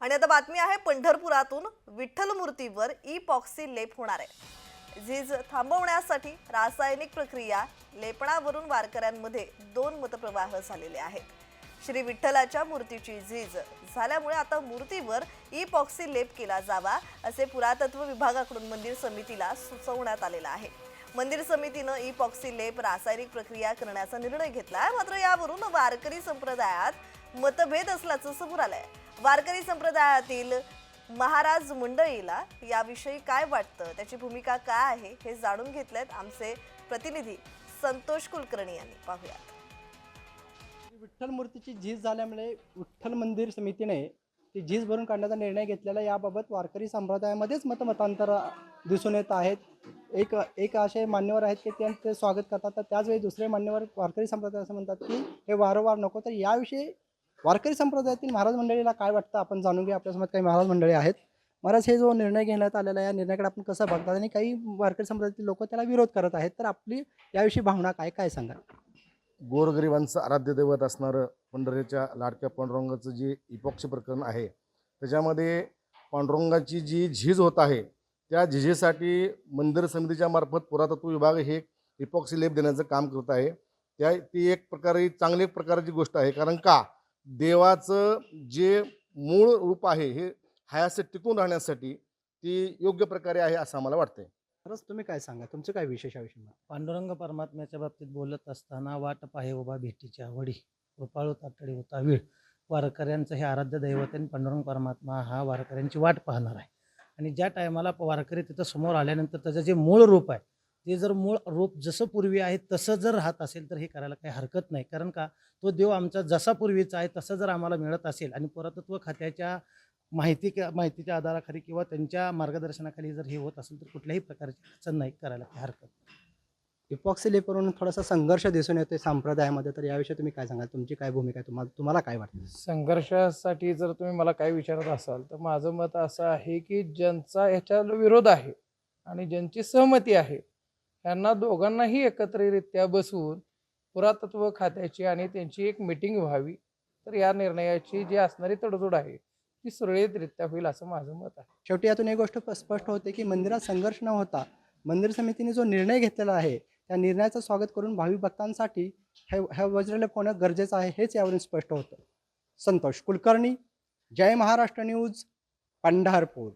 आणि आता बातमी आहे पंढरपुरातून विठ्ठल मूर्तीवर ई पॉक्सी लेप होणार आहे. झीज थांबवण्यासाठी रासायनिक प्रक्रिया लेपणावरून वारकऱ्यांमध्ये दोन मतप्रवाह झालेले आहेत. श्री विठ्ठलाच्या मूर्तीची झीज झाल्यामुळे आता मूर्तीवर ई पॉक्सी लेप केला जावा असे पुरातत्व विभागाकडून मंदिर समितीला सुचवण्यात आलेलं आहे. मंदिर समितीनं ई पॉक्सी लेप रासायनिक प्रक्रिया करण्याचा निर्णय घेतलाय. मात्र यावरून वारकरी संप्रदायात मतभेद असल्याचं समोर आलंय. वारकरी संप्रदायातील महाराज मंडळीला याविषयी काय वाटतं? त्याची भूमिका काय आहे? हे जाणून घेतलेत आमचे प्रतिनिधी संतोष कुलकर्णी यांनी. पाहूयात. विठ्ठल मूर्तीची झीज झाल्यामुळे विठ्ठल मंदिर समितीने ती झीज भरून काढण्याचा निर्णय घेतलेला याबाबत वारकरी संप्रदायामध्येच मतमतांतर दिसून येत आहेत. एक एक असे मान्यवर आहेत की ते स्वागत करतात. तर त्याचवेळी दुसरे मान्यवर वारकरी संप्रदाय असं म्हणतात की हे वारंवार नको. तर याविषयी वारकरी संप्रदायातील महाराज मंडळीला काय वाटतं? आपण जाणून घेऊ आपल्यासमोर काही महाराज मंडळी आहेत. महाराज हे जो निर्णय घेण्यात आलेला या निर्णयाकडे आपण कसं बघतात? आणि काही वारकरी संप्रदायातील लोक त्याला विरोध करत आहेत. तर आपली याविषयी भावना काय? काय सांगा गोरगरिबांचं आराध्य दैवत असणारं पंढरीच्या लाडक्या पांडुरंगाचं जे इपक्ष प्रकरण आहे त्याच्यामध्ये पांडुरंगाची जी झीज होत आहे त्या झिजेसाठी मंदिर समितीच्या मार्फत पुरातत्व विभाग हे इपॉक्सी लेप देण्याचं काम करत आहे. त्या ती एक प्रकारे चांगली एक प्रकारची गोष्ट आहे. कारण का? देवाचं जे मूळ रूप आहे हे हायासे टिकून राहण्यासाठी ती योग्य प्रकारे आहे असं आम्हाला वाटतंय. खरंच तुम्ही काय सांगा? तुमचं काय विशेष मत? पांडुरंग परमात्म्याच्या बाबतीत बोलत असताना वाट पाहे उभा भेटीच्या वडी कृपाळू तातडी होता वेळ. वारकऱ्यांचं हे आराध्य दैवत आहे आणि पांडुरंग परमात्मा हा वारकऱ्यांची वाट पाहणार आहे. आणि ज्या टायमाला वारकरी तिथं समोर आल्यानंतर त्याचं जे मूळ रूप आहे ते जर मूळ रूप जसं पूर्वी आहे तसं जर राहत असेल तर हे करायला काही हरकत नाही. कारण का? तो देव आमचा जसा पूर्वीचा आहे तसं जर आम्हाला मिळत असेल आणि पुरातत्व खात्याच्या माहिती माहितीच्या आधाराखाली किंवा त्यांच्या मार्गदर्शनाखाली जर हे होत असेल तर कुठल्याही प्रकारची अडचण नाही करायला काही हरकत नाही. इपॉक्सी लेपवरून थोडासा संघर्ष दिसून येतोय संप्रदायामध्ये तर याविषयी तुम्ही काय सांगाल? तुमची काय भूमिका आहे? तुम्हाला तुम्हाला काय वाटतं? संघर्षासाठी जर तुम्ही मला काय विचारत असाल तर माझं मत असं आहे की ज्यांचा ह्याच्याला विरोध आहे आणि ज्यांची सहमती आहे यांना दोघांनाही एकत्ररित्या बसवून पुरातत्व खात्याची आणि त्यांची एक मिटिंग व्हावी. तर या निर्णयाची जी असणारी तडजोड आहे ती सुरळीतरित्या होईल असं माझं मत आहे. शेवटी यातून एक गोष्ट स्पष्ट होते की मंदिरात संघर्ष न होता मंदिर समितीने जो निर्णय घेतलेला आहे त्या निर्णयाचं स्वागत करून भाविक भक्तांसाठी हे हे वज्रलेप होणं गरजेचं आहे हेच यावरून स्पष्ट होतं. संतोष कुलकर्णी जय महाराष्ट्र न्यूज पंढरपूर.